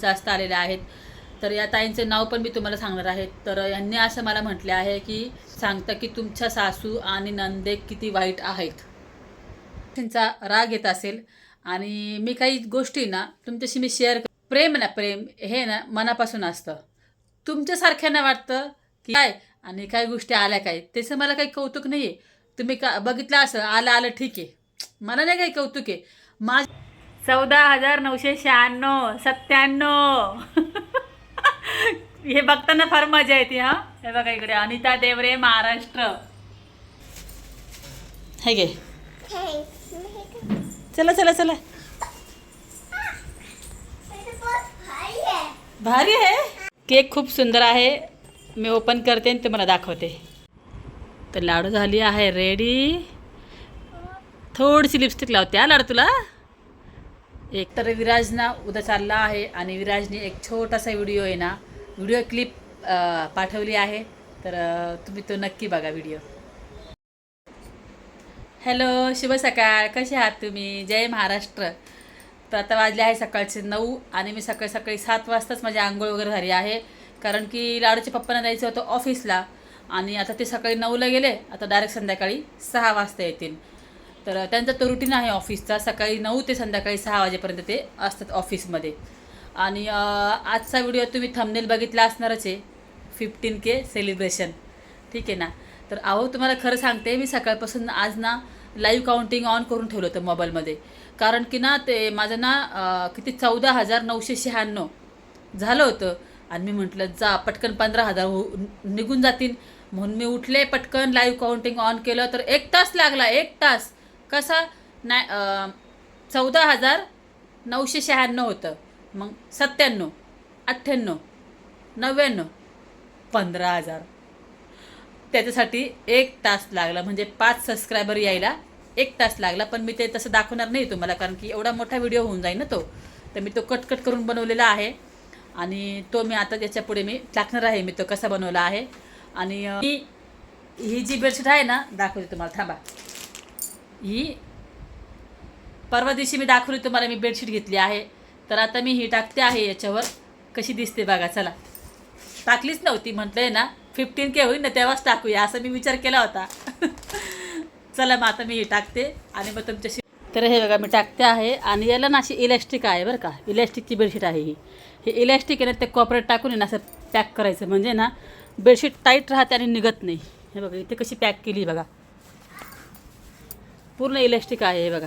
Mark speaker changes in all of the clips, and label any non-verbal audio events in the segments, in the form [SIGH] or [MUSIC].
Speaker 1: जास्त आलेल्या आहेत. तर या ताईंचे नाव पण मी तुम्हाला सांगणार आहे. तर यांनी असं मला म्हटले आहे की सांगता की तुमच्या सासू आणि नंदे किती वाईट आहेत. त्यांचा राग येत असेल. आणि मी काही गोष्टी ना तुमच्याशी मी शेअर प्रेम ना प्रेम हे ना मनापासून असतं. तुमच्यासारख्यांना वाटतं की काय आणि काही गोष्टी आल्या काय? त्याचं मला काही कौतुक नाही आहे तुम्ही का बघितलं असं आलं आलं ठीक आहे. मला नाही काही कौतुक आहे. माझ्या चौदा हजार नऊशे शहाण्णव सत्त्याण्णव. [LAUGHS] हे बघताना फार मजा येते हा? हे बघा इकडे अनिता देवरे महाराष्ट्र. हे गे चला चला चला. भारी आहे. केक खूप सुंदर आहे. मी ओपन करते आणि तुम्हाला दाखवते. तर लाडू झाली आहे रेडी थोडीशी लिपस्टिक लावते हा लाडू तुला? एक तर विराजना उद्या चालला आहे आणि विराजने एक छोटासा व्हिडिओ आहे ना व्हिडिओ क्लिप पाठवली आहे. तर तुम्ही तो नक्की बघा व्हिडिओ. हॅलो शुभ सकाळ. कसे आहात तुम्ही? जय महाराष्ट्र. तर आता वाजले आहे सकाळचे नऊ आणि मी सकाळी सकाळी सात वाजताच माझी आंघोळ वगैरे झाली आहे. कारण की लाडूच्या पप्पांना जायचं होतं ऑफिसला आणि आता ते सकाळी नऊला गेले. आता डायरेक्ट संध्याकाळी सहा वाजता येतील. तर त्यांचा तो रुटीन आहे ऑफिसचा सकाळी नऊ ते संध्याकाळी सहा वाजेपर्यंत ते असतात ऑफिसमध्ये आणि आजचा व्हिडिओ तुम्ही थंबनेल बघितला असणारच आहे. फिफ्टीन के सेलिब्रेशन ठीक आहे ना? तर अहो तुम्हाला खरं सांगते मी सकाळपासून आज ना लाईव्ह काउंटिंग ऑन करून ठेवलं होतं मोबाईलमध्ये कारण की ना ते माझं ना किती चौदा हजार नऊशे शहाण्णव झालं होतं. आणि मी म्हटलं जा पटकन पंधरा हजार हो निघून जातील. म्हणून मी उठले पटकन लाईव्ह काउंटिंग ऑन केलं. तर एक तास लागला एक तास. कसं? नाही चौदा हजार नऊशे शहाण्णव होतं. मग सत्त्याण्णव अठ्ठ्याण्णव नव्याण्णव पंधरा हजार. त्याच्यासाठी एक तास लागला. म्हणजे पाच सबस्क्रायबर यायला एक तास लागला. पण मी ते तसं दाखवणार नाही तुम्हाला कारण की एवढा मोठा व्हिडिओ होऊन जाईल ना तो. तर मी तो कट कट करून बनवलेला आहे. आणि तो मी आता त्याच्या पुढे मी टाकणार आहे. मी तो कसा बनवला आहे. आणि ही जी बेडशीट आहे ना दाखवते तुम्हाला. थांबा. ही परवा दिवशी मी दाखवली तुम्हाला मी बेडशीट घेतली आहे. तर आता मी ही टाकते आहे याच्यावर. कशी दिसते बघा चला. टाकलीच नव्हती म्हटलं आहे ना फिफ्टीन के होईल ना तेव्हाच टाकूया असं मी विचार केला होता. [LAUGHS] चला मग आता मी ही टाकते आणि मग तुमच्याशी तर हे बघा मी टाकते आहे आणि याला ना अशी इलॅस्टिक आहे बरं का. इलॅस्टिकची बेडशीट आहे ही. हे इलॅस्टिक आहे ना ते कॉपरेट टाकून ना असं पॅक करायचं. म्हणजे ना बेडशीट टाईट राहते आणि निघत नाही. हे बघा इथे कशी पॅक केली बघा. पूर्ण इलॅस्टिक आहे हे बघा.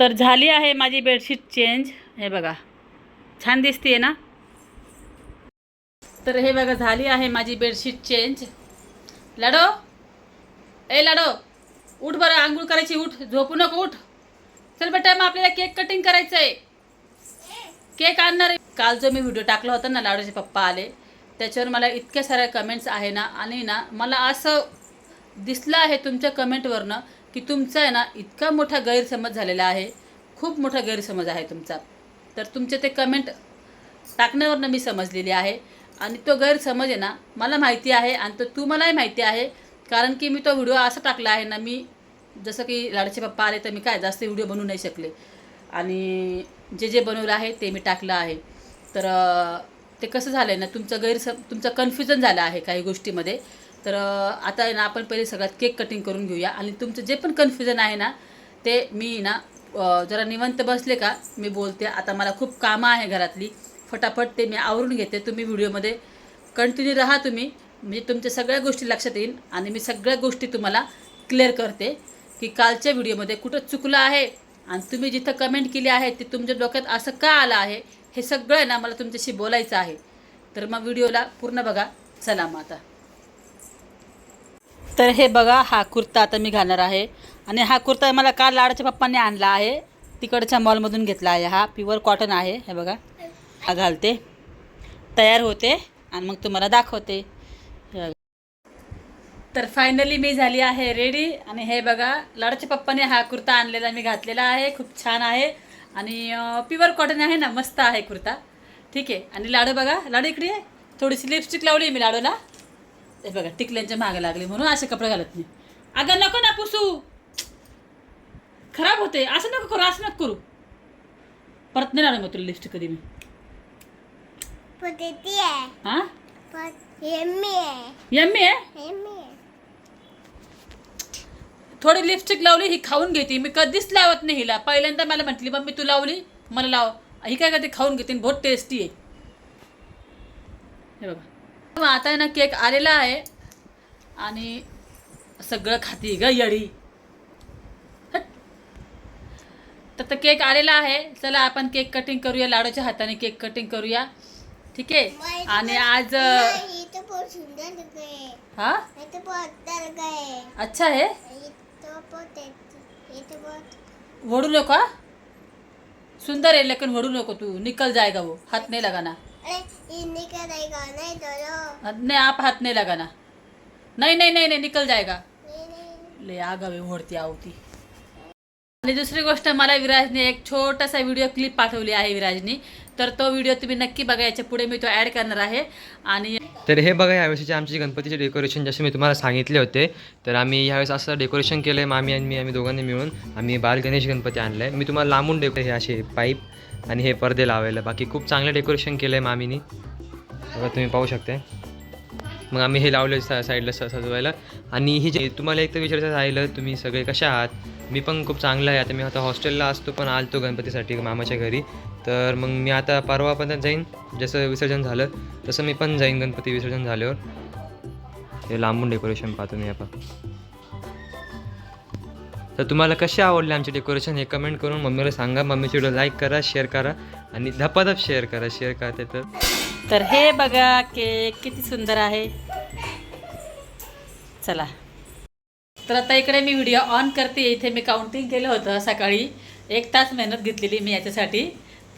Speaker 1: तर झाली आहे माझी बेडशीट चेंज हे बघा. छान दिसते ना? तर हे बघा झाली आहे माझी बेडशीट चेंज लाडो? ए लाडो उठ बरं आंघोळ करायची उठ. झोपू नको उठ. चल बेटा मग आपल्याला केक कटिंग करायचं आहे केक आणणार आहे. काल जो मी व्हिडिओ टाकला होता ना लाडूचे पप्पा आले त्याच्यावर मला इतक्या साऱ्या कमेंट्स आहे ना आणि ना मला असं दिसलं आहे तुमच्या कमेंटवरनं की तुमचा आहे ना इतका मोठा गैरसमज झालेला आहे. खूप मोठा गैरसमज आहे तुमचा. तर तुमचे ते कमेंट टाकण्यावरनं मी समजलेली आहे. आणि तो गैरसमज आहे ना मला माहिती आहे आणि तो तुम्हालाही माहिती आहे. कारण की मी तो व्हिडिओ असा टाकला आहे ना मी जसं की लाडचे पप्पा आले तर मी काय जास्त व्हिडिओ बनवू नाही शकले. आणि जे जे बनवलं आहे ते मी टाकलं आहे. तर ते कसं झालं आहे ना तुमचं गैरसम तुमचं कन्फ्युजन झालं आहे काही गोष्टीमध्ये. तर आता आहे ना आपण पहिले सगळ्यात केक कटिंग करून घेऊया. आणि तुमचं जे पण कन्फ्युजन आहे ना ते मी ना जरा निवंत बसले का? मी बोलते आता मला खूप कामं आहे घरातली. फटाफट ते मी आवरून घेते. तुम्ही व्हिडिओमध्ये कंटिन्यू राहा तुम्ही. म्हणजे तुमच्या सगळ्या गोष्टी लक्षात येईल. आणि मी सगळ्या गोष्टी तुम्हाला क्लिअर करते की कालच्या व्हिडिओमध्ये कुठं चुकलं आहे. आणि तुम्ही जिथं कमेंट केली आहे ते तुमच्या डोक्यात असं का आलं आहे? हे सगळं आहे ना मला तुमच्याशी बोलायचं आहे. तर मग व्हिडिओला पूर्ण बघा. चला मग आता. तर हे बघा हा कुर्ता आता मी घालणार आहे. आणि हा कुर्ता मला काल लाडाच्या पप्पांनी आणला आहे. तिकडच्या मॉलमधून घेतला आहे हा. प्युअर कॉटन आहे हे बघा. हा घालते. तयार होते आणि मग तुम्हाला दाखवते. तर फायनली मी झाली आहे रेडी आणि हे बघा लाडाच्या पप्पाने हा कुर्ता आणलेला मी घातलेला आहे. खूप छान आहे. आणि प्युअर कॉटन आहे ना मस्त आहे कुर्ता. ठीक आहे. आणि लाडू बघा लाडू इकडे आहे. थोडीशी लिपस्टिक लावली मी लाडूला. हे बघा टिकल्यांच्या मागे लागली म्हणून असे कपडे घालत नाही. अगं नको ना पुसू. खराब होते. असं नको करू असं नको करू. परत नाही मग तुला लिपस्टिक कधी मी. हां?
Speaker 2: यम्मी आहे
Speaker 1: थोडी लिपस्टिक लावली ही खाऊन घेते. मी कधीच लावत नाही हिला. पहिल्यांदा मला म्हटली मम्मी तू लावली? मला लाव. ही काय करते? खाऊन घेते बहुत टेस्टी आहे. हे बघा. आता आहे ना केक आलेला आहे. आणि सगळं खाती ग यडी. तर केक आलेला आहे. चला आपण केक कटिंग करूया. लाडूच्या हाताने केक कटिंग करूया. ठीक आहे? आणि आज
Speaker 2: हा? अच्छा
Speaker 1: आहे वडू नको सुंदर आहे लेकिन वडू नको तू. निकल जायगा वो. हात नाही लगाना.
Speaker 2: रहेगा नहीं
Speaker 1: नहीं आप हाथ नहीं लगाना। नहीं नहीं नहीं नहीं निकल जाएगा। ले आगावे ओढती आवती आणि दुसरी गोष्ट मला विराजने एक छोटासा व्हिडिओ क्लिप पाठवली आहे विराजनी. तर तो व्हिडिओ तुम्ही नक्की बघा याच्यापुढे मी तो ॲड करणार आहे. आणि
Speaker 3: तर हे बघा यावेळेसचे आमचे गणपतीचे डेकोरेशन जसे मी तुम्हाला सांगितले होते तर आम्ही यावेळेस असं डेकोरेशन केलं आहे मामी आणि मी आम्ही दोघांनी मिळून. आम्ही बाल गणेश गणपती आणलं आहे मी तुम्हाला लांबून डेको हे असे पाईप आणि हे पडदे लावायला. बाकी खूप चांगलं डेकोरेशन केलं आहे मामीनी. बघा तुम्ही पाहू शकता मग आम्ही हे लावलं सा साईडला स सजवायला. आणि ही जे तुम्हाला एक तर विचारायचं राहिलं तुम्ही सगळे कशा आहात? मी पण खूप चांगला आहे. आता मी आता हॉस्टेलला असतो पण आलतो गणपतीसाठी मामाच्या घरी. तर मग मी आता परवापर्यंत जाईन. जसं विसर्जन झालं तसं मी पण जाईन गणपती विसर्जन झाल्यावर. हे लांबून डेकोरेशन पाहतो मी आपण तर तुम्हाला कसे आवडले आमचे डेकोरेशन हे कमेंट करून मम्मीला सांगा. मम्मी व्हिडिओ लाईक करा शेअर करा आणि धपाधप शेअर करा. शेअर करते तर.
Speaker 1: तर हे बघा केक किती सुंदर आहे. चला. तर आता इकडे मी व्हिडिओ ऑन करते. इथे मी काउंटिंग केलं होतं सकाळी. एक तास मेहनत घेतलेली मी याच्यासाठी.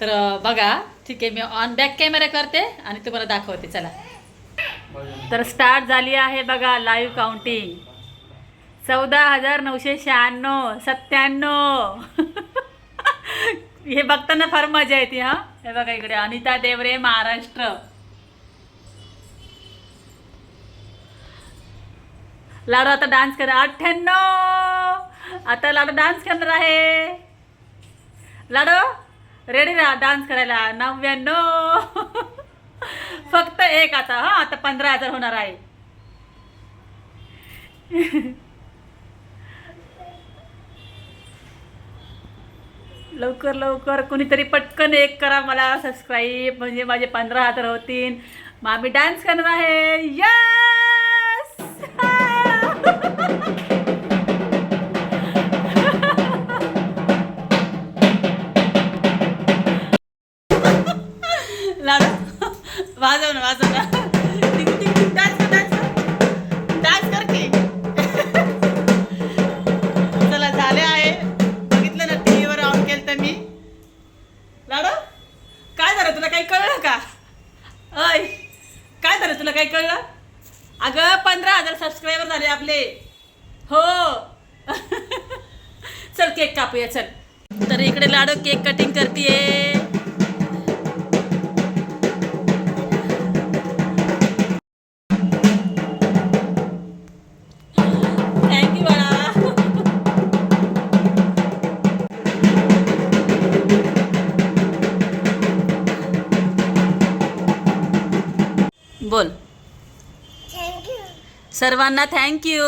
Speaker 1: तर बघा. ठीक आहे मी ऑन बॅक कॅमेरा करते आणि तुम्हाला दाखवते. चला. तर स्टार्ट झाली आहे बघा लाईव्ह काउंटिंग चौदा हजार नऊशे शहाण्णव सत्त्याण्णव. हे बघताना फार मजा येते हा. हे बघा इकडे अनिता देवरे महाराष्ट्र. लाडू आता डान्स करा अठ्ठ्याण्णव. आता लाडू डान्स करणार आहे. लाडू रेडी राहा डान्स करायला नव्याण्णव. फक्त एक आता हा आता पंधरा हजार होणार आहे. लवकर लवकर कुणीतरी पटकन एक करा मला सबस्क्राईब म्हणजे माझे पंधरा हजार होतील. मग आम्ही डान्स करणार आहे. यस [LAUGHS] लाडू वाजव ना वाजव ना. सर्वांना थँक्यू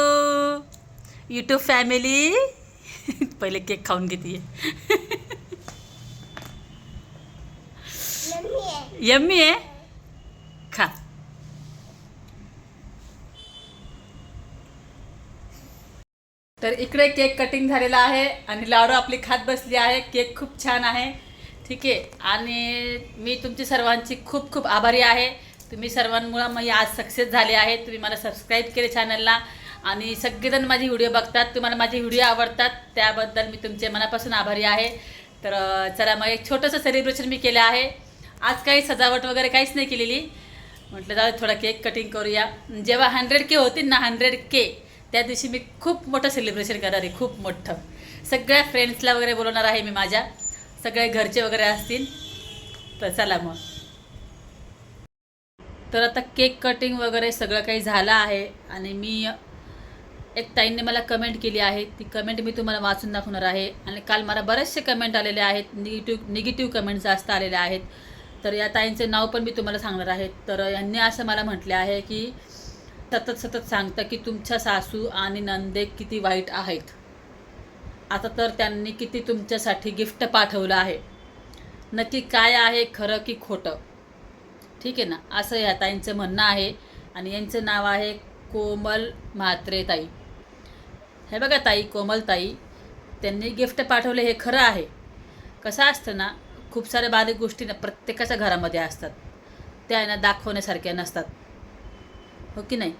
Speaker 1: यूट्यूब फॅमिली पहिले केक खाऊन घेते यम्मी आहे. खा. तर इकडे केक कटिंग झालेला आहे आणि लाडू आपली खात बसली आहे. केक खूप छान आहे. ठीक आहे. आणि मी तुमची सर्वांची खूप खूप आभारी आहे. तुम्ही सर्वांमुळं मी आज सक्सेस झाले आहे तुम्ही मला सबस्क्राईब केले चॅनलला आणि सगळेजण माझे व्हिडिओ बघतात. तुम्हाला माझे व्हिडिओ आवडतात. त्याबद्दल मी तुमचे मनापासून आभारी आहे. तर चला मग एक छोटंसं सेलिब्रेशन मी केलं आहे. आज काही सजावट वगैरे काहीच नाही केलेली. म्हटलं जाऊ थोडा केक कटिंग करूया. जेव्हा हंड्रेड के होतील ना हंड्रेड के त्या दिवशी मी खूप मोठं सेलिब्रेशन करणार आहे. खूप मोठं. सगळ्या फ्रेंड्सला वगैरे बोलवणार आहे मी माझ्या. सगळे घरचे वगैरे असतील. तर चला मग. तर आता केक कटिंग वगैरे सगळं काही झालं आहे आणि मी एक ताईंनी मला कमेंट केली आहे. ती कमेंट मी तुम्हाला वाचून दाखवणार आहे. आणि काल मला बरेचसे कमेंट आलेले आहेत. निगेटिव्ह निगेटिव्ह कमेंट जास्त आलेले आहेत. तर या ताईंचे नाव पण मी तुम्हाला सांगणार आहे. तर यांनी असं मला म्हटले आहे की सतत सतत सांगतं की तुमच्या सासू आणि नंदे किती वाईट आहेत. आता तर त्यांनी किती तुमच्यासाठी गिफ्ट पाठवलं आहे. नक्की काय आहे? खरं की खोटं? ठीक आहे ना? असं या ताईंचं म्हणणं आहे. आणि यांचं नाव आहे कोमल म्हात्रे ताई हे बघा ताई कोमल ताई. त्यांनी गिफ्ट पाठवले हे खरं आहे. कसं असतं ना खूप साऱ्या बारीक गोष्टी ना प्रत्येकाच्या घरामध्ये असतात. त्या आहे ना दाखवण्यासारख्या नसतात. हो की नाही?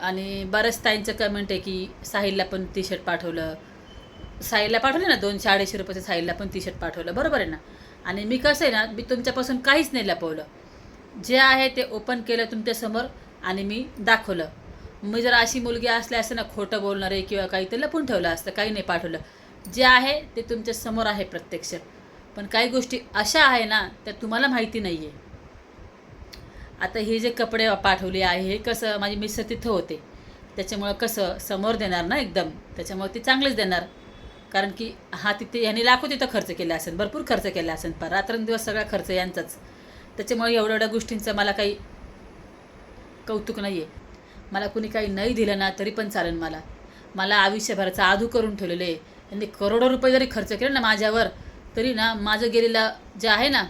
Speaker 1: आणि बऱ्याच ताईंचं कमेंट आहे की साहिलला पण टी शर्ट पाठवलं. साहिलला पाठवलं ना दोनशे अडीचशे रुपयाचं साहिलला पण टी शर्ट पाठवलं. बरोबर आहे ना? आणि मी कसं आहे ना मी तुमच्यापासून काहीच नाही लपवलं. जे आहे ते ओपन केलं तुमच्यासमोर आणि मी दाखवलं. मी जर अशी मुलगी असली असं ना खोटं बोलणारे किंवा काही ते लपून ठेवलं असतं काही नाही पाठवलं. जे आहे ते तुमच्यासमोर आहे प्रत्यक्ष. पण काही गोष्टी अशा आहे ना त्या तुम्हाला माहिती नाही आहे आता हे जे कपडे पाठवले आहे हे कसं माझी मिस्टर तिथं होते. त्याच्यामुळं कसं समोर देणार ना एकदम? त्याच्यामुळे ते चांगलेच देणार. कारण की हा तिथे यांनी लाखो तिथं खर्च केला असेल भरपूर खर्च केला असेल. पण रात्रंदिवस सगळा खर्च यांचाच. त्याच्यामुळे एवढ्या एवढ्या गोष्टींचं मला काही कौतुक नाही आहे मला कुणी काही नाही दिलं ना तरी पण चालेल मला. मला आयुष्यभराचा आधू करून ठेवलेलं आहे. त्यांनी करोडो रुपये जरी खर्च केले ना माझ्यावर तरी ना माझं गेलेला जे आहे ना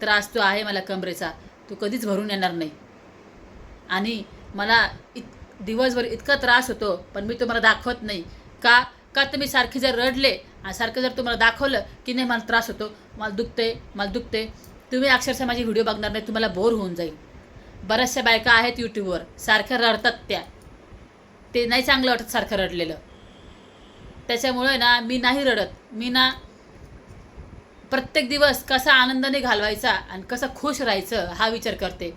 Speaker 1: त्रास तो आहे मला कमरेचा. तो कधीच भरून येणार नाही. आणि मला इत दिवसभर इतका त्रास होतो पण मी तुम्हाला दाखवत नाही. का? का तुम्ही सारखे जर रडले आणि सारखं जर तुम्हाला दाखवलं की नाही मला त्रास होतो मला दुखते मला दुखते तुम्ही अक्षरशः माझी व्हिडिओ बघणार नाही तुम्हाला बोर होऊन जाईल. बऱ्याचशा बायका आहेत यूट्यूबवर सारख्या रडतात त्या. ते नाही चांगलं वाटत सारखं रडलेलं. त्याच्यामुळे ना मी नाही रडत. मी ना प्रत्येक दिवस कसा आनंदाने घालवायचा आणि कसं खुश राहायचं हा विचार करते.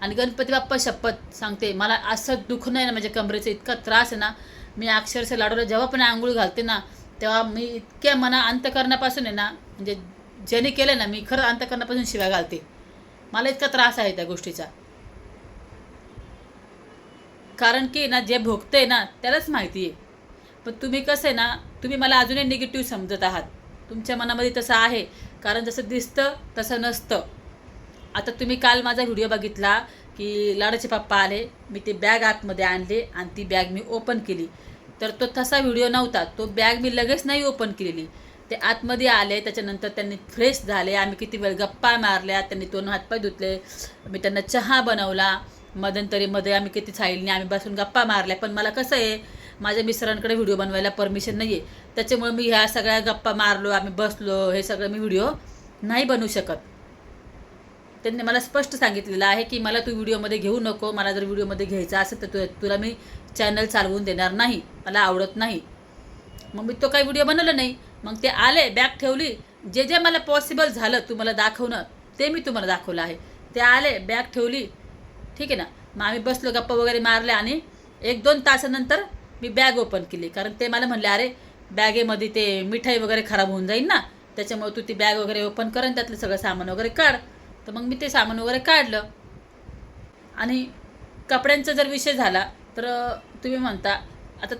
Speaker 1: आणि गणपती बाप्पा शपथ सांगते मला असं दुःख नाही ना माझ्या कमरेचा इतका त्रास आहे ना. मी अक्षरशः लाडूला जेव्हा पण आंघोळ घालते ना तेव्हा मी इतक्या मना अंतकरणापासून आहे ना म्हणजे ज्याने केलं ना मी खरं अंतकरणापासून शिव्या घालते. मला इतका त्रास आहे त्या गोष्टीचा. कारण की ना जे भोगतंय ना त्यालाच माहिती आहे. पण तुम्ही कसं आहे ना तुम्ही मला अजूनही निगेटिव्ह समजत आहात. तुमच्या मनामध्ये तसं आहे. कारण जसं दिसतं तसं नसतं. आता तुम्ही काल माझा व्हिडिओ बघितला की लाडाचे पप्पा आले मी ती बॅग आतमध्ये आणले आणि ती बॅग मी ओपन केली. तर तो तसा व्हिडिओ नव्हता. तो बॅग मी लगेच नाही ओपन केलेली. ते आतमध्ये आले त्याच्यानंतर त्यांनी फ्रेश झाले. आम्ही किती वेळ गप्पा मारल्या त्यांनी दोन हातपाय धुतले. मी त्यांना चहा बनवला. मध्यंतरीमध्ये आम्ही किती साईलने आम्ही बसून गप्पा मारल्या. पण मला कसं आहे माझ्या मिस्टरांकडे व्हिडिओ बनवायला परमिशन नाही आहे त्याच्यामुळे मी ह्या सगळ्या गप्पा मारलो आम्ही बसलो हे सगळं मी व्हिडिओ नाही बनवू शकत. त्यांनी मला स्पष्ट सांगितलेलं आहे की मला तू व्हिडिओमध्ये घेऊ नको. मला जर व्हिडिओमध्ये घ्यायचा असेल तर तु तुला मी चॅनल चालवून देणार नाही. मला आवडत नाही. मग मी तो काही व्हिडिओ बनवला नाही. मग ते आले बॅग ठेवली. जे जे मला पॉसिबल झालं तुम्हाला दाखवणं ते मी तुम्हाला दाखवलं आहे. ते आले बॅग ठेवली. ठीक आहे ना? मग आम्ही बसलो गप्पा वगैरे मारल्या आणि एक दोन तासानंतर मी बॅग ओपन केली. कारण ते मला म्हणले अरे बॅगेमध्ये ते मिठाई वगैरे खराब होऊन जाईल ना? त्याच्यामुळे तू ती बॅग वगैरे ओपन कर आणि त्यातलं सगळं सामान वगैरे काढ. तर मग मी ते सामान वगैरे काढलं. आणि कपड्यांचा जर विषय झाला तर तुम्ही म्हणता आता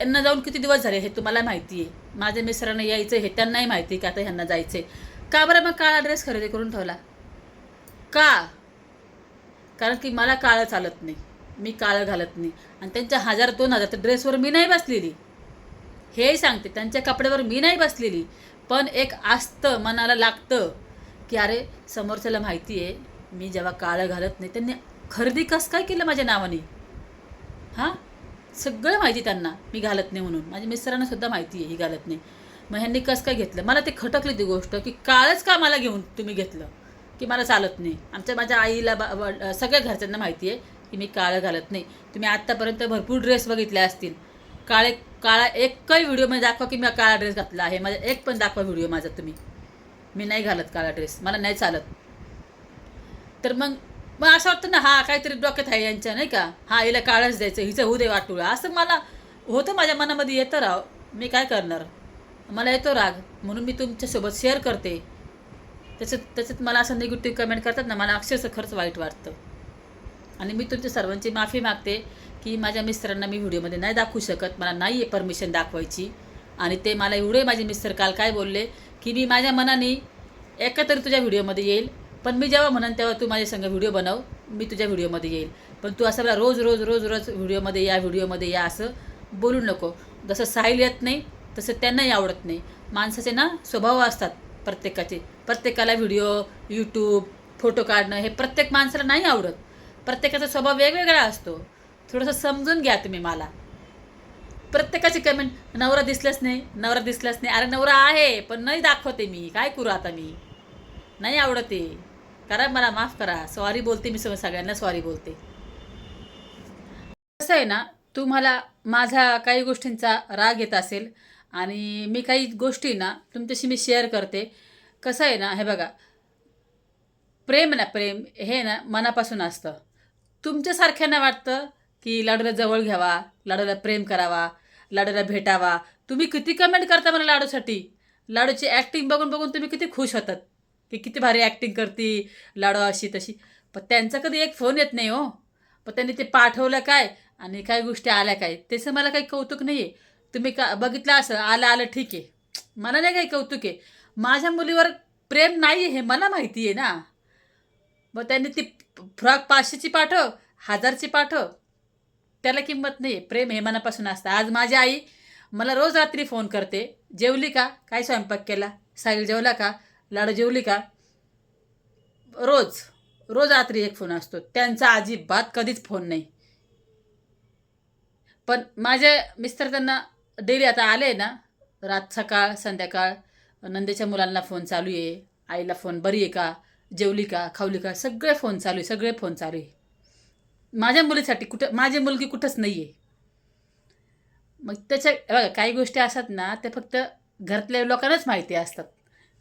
Speaker 1: यांना जाऊन किती दिवस झाले हे तुम्हाला माहिती आहे माझ्या मिस्टरांना यायचं हे त्यांनाही माहिती आहे की आता ह्यांना जायचं आहे का बरं मग काळा ड्रेस खरेदी करून ठेवला? का? कारण की मला काळं चालत नाही. मी काळं घालत नाही. आणि त्यांच्या हजार दोन हजार तर ड्रेसवर मी नाही बसलेली. हे सांगते त्यांच्या कपड्यावर मी नाही बसलेली. पण एक असतं मनाला लागतं की अरे समोरच्याला माहिती आहे मी जेव्हा काळं घालत नाही त्यांनी खरेदी कसं काय केलं माझ्या नावाने? हां? सगळं माहिती त्यांना मी घालत नाही म्हणून. माझ्या मिस्टरांना सुद्धा माहिती आहे ही घालत नाही. मग ह्यांनी कसं काय घेतलं? मला ते खटकली ती गोष्ट की काळच का मला घेऊन तुम्ही घेतलं? की मला चालत नाही. आमच्या माझ्या आईला बा सगळ्या घरच्यांना माहिती आहे की मी काळं घालत नाही. तुम्ही आत्तापर्यंत भरपूर ड्रेस बघितले असतील. काळे काळा एकही व्हिडिओमध्ये दाखवा की मी काळा ड्रेस घातला आहे. माझा एक पण दाखवा व्हिडिओ माझा तुम्ही. मी नाही घालत काळा ड्रेस मला नाही चालत. तर मग मग असं वाटतं ना हा काहीतरी डोक्यात आहे यांच्या नाही का? हा हिला काळच द्यायचं हिचं होऊ दे वाटूळ. असं मला होतं माझ्या मनामध्ये येतं राव. मी काय करणार? मला येतो राग. म्हणून मी तुमच्यासोबत शेअर करते. त्याच्यात त्याच्यात मला असं निगेटिव्ह कमेंट करतात ना मला अक्षरशः खरंच वाईट वाटतं. आणि मी तुमच्या सर्वांची माफी मागते की माझ्या मिस्टरांना मी व्हिडिओमध्ये नाही दाखवू शकत. मला नाही आहे परमिशन दाखवायची. आणि ते मला एवढे माझे मिस्टर काल काय बोलले की मी माझ्या मनाने एकत्र तुझ्या व्हिडिओमध्ये येईल. पण मी जेव्हा म्हणन तेव्हा तू माझ्या संग व्हिडिओ बनव मी तुझ्या व्हिडिओमध्ये येईल. पण तू असं मला रोज रोज रोज रोज व्हिडिओमध्ये या व्हिडिओमध्ये या असं बोलू नको. जसं साहिल येत नाही तसं त्यांनाही आवडत नाही. माणसाचे ना स्वभाव असतात प्रत्येकाचे. प्रत्येकाला व्हिडिओ यूट्यूब फोटो काढणं हे प्रत्येक माणसाला नाही आवडत. प्रत्येकाचा स्वभाव वेगवेगळा असतो. थोडंसं समजून घ्या तुम्ही मला. प्रत्येकाची कमेंट नवरा दिसलाच नाही नवरा दिसलाच नाही. अरे नवरा आहे पण नाही दाखवते मी. काय करू आता मी? नाही आवडते करा मला माफ करा. सॉरी बोलते मी सगळ्यांना सॉरी बोलते. कसं आहे ना तुम्हाला माझा काही गोष्टींचा राग येत असेल आणि मी काही गोष्टी ना तुमच्याशी मी शेअर करते. कसं आहे ना हे बघा. प्रेम ना प्रेम हे ना मनापासून असतं. तुमच्यासारख्यांना वाटतं की लाडूला जवळ घ्यावा लाडूला प्रेम करावा लाडूला भेटावा. तुम्ही किती कमेंट करता मला लाडूसाठी? लाडूची ॲक्टिंग बघून बघून तुम्ही किती खुश होतात. की किती भारी ॲक्टिंग करती लाडू अशी तशी. पण त्यांचा कधी एक फोन येत नाही हो. पण त्यांनी ते पाठवलं काय आणि काय गोष्टी आल्या काय त्याचं मला काही कौतुक नाही आहे तुम्ही का बघितलं असं आलं आलं ठीक आहे. मला नाही काही कौतुक आहे. माझ्या मुलीवर प्रेम नाही आहे हे मला माहिती आहे ना. मग त्यांनी ती फ्रॉक पाचशेची पाठव हजारची पाठव. त्याला किंमत नाही आहे प्रेम हे मनापासून असतं. आज माझी आई मला रोज रात्री फोन करते. जेवली का? काय स्वयंपाक केला? साहिल जेवला का? लाडू जेवली का? रोज रोज रात्री एक फोन असतो. त्यांचा अजिबात कधीच फोन नाही. पण माझे मिस्टर त्यांना डेली आता आले ना रात सकाळ संध्याकाळ नंदेच्या मुलांना फोन चालू आहे आईला फोन बरी आहे का? जेवली का? खावली का? सगळे फोन चालू आहे सगळे फोन चालू आहे. माझ्या मुलीसाठी कुठं माझी मुलगी कुठंच नाही आहे मग त्याच्या बघा काही गोष्टी असतात ना ते फक्त घरातल्या लोकांनाच माहिती असतात.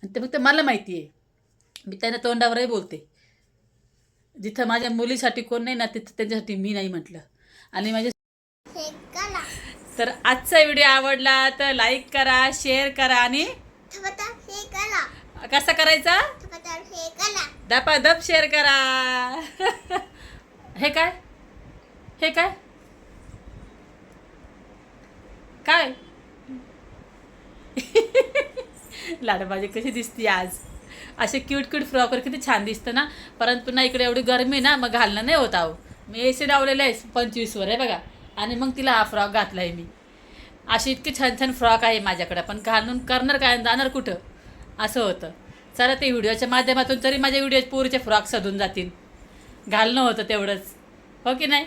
Speaker 1: आणि ते फक्त मला माहिती आहे मी त्यांना तोंडावरही बोलते. जिथं माझ्या मुलीसाठी कोण नाही ना तिथं त्यांच्यासाठी मी नाही म्हटलं. आणि माझे
Speaker 2: कला
Speaker 1: तर आजचा व्हिडिओ आवडला तर लाईक करा शेअर करा आणि कसा करायचा? दपादप शेअर करा. हे काय? हे काय? काय? [LAUGHS] लाडबाजी कशी दिसते आज? असे क्यूट क्यूट फ्रॉकवर किती छान दिसतं ना? परंतु ना इकडे एवढी गरमी ना मग घालणं नाही होत आहो. मी ए सी लावलेलं आहे पंचवीसवर आहे बघा. आणि मग तिला हा फ्रॉक घातला आहे मी. अशी इतकी छान छान फ्रॉक आहे माझ्याकडे. पण घालून करणार काय? जाणार कुठं? असं होतं. चला ते व्हिडिओच्या माध्यमातून तरी माझ्या व्हिडिओ पोरीचे फ्रॉक सधून जातील. घालणं होतं तेवढंच. हो की नाही?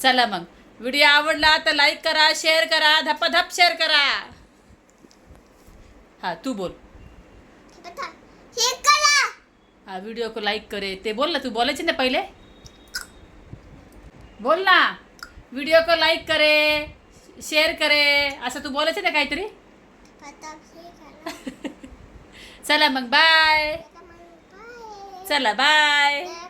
Speaker 1: चला मग. व्हिडिओ आवडला तर लाईक करा शेअर करा धपाधप शेअर करा. हा तू बोल.
Speaker 2: हे
Speaker 1: हा व्हिडिओ को लाईक करे ते बोल ना तू बोलायची ना पहिले. बोल ना. व्हिडिओ को लाईक करे शेअर करे असं तू बोलायचं ना काहीतरी.
Speaker 2: हे [LAUGHS]
Speaker 1: चला मग
Speaker 2: बाय.
Speaker 1: चला बाय
Speaker 2: बाय.